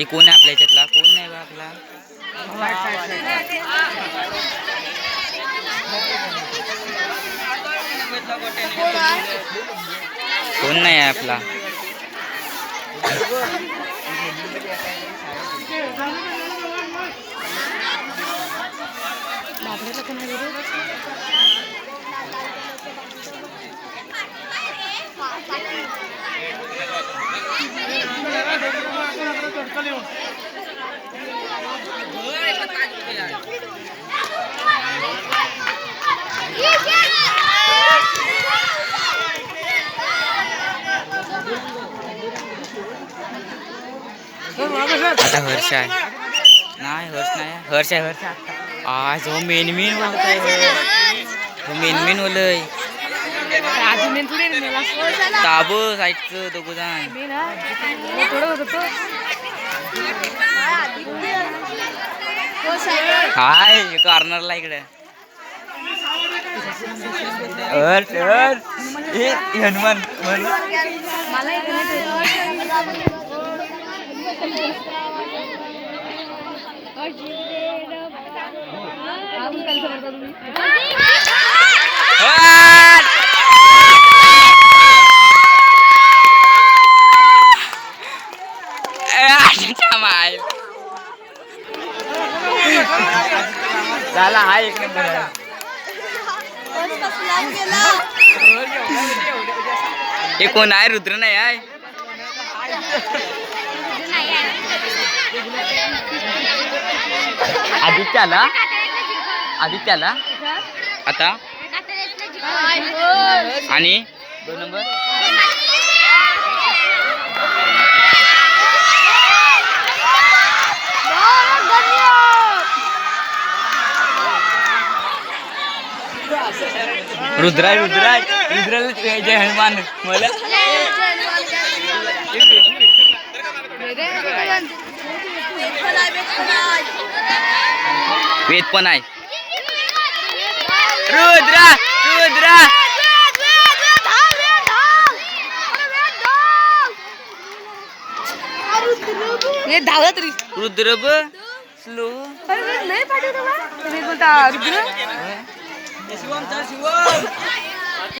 हे कोण आहे आपल्या याच्यातला कोण नाही बा आपला? कोण नाही आहे आपला? आता हर्ष आहे. नाही हर्ष नाही. हर्ष आहे हर्ष आज हो मेन मेन बोलतोय हो. मेन मेन बोलय ताब ऐकचं दोघं जण. हाय कॉर्नरला इकडे. हनुमान हनुमान झाला हा एक नंबर हे कोण आहे? रुद्र नाही आहे? आदित्याला? आदित्याला? आता? आणि? दोन नंबर? रुद्राय रुद्राय रुद्राला जय हनुमान. मला वेद पण आहे. रुद्रा रुद्रा. धावत री. रुद्र ब स्लो. नाही पाठवतो શિવમ ચાલ શિવમ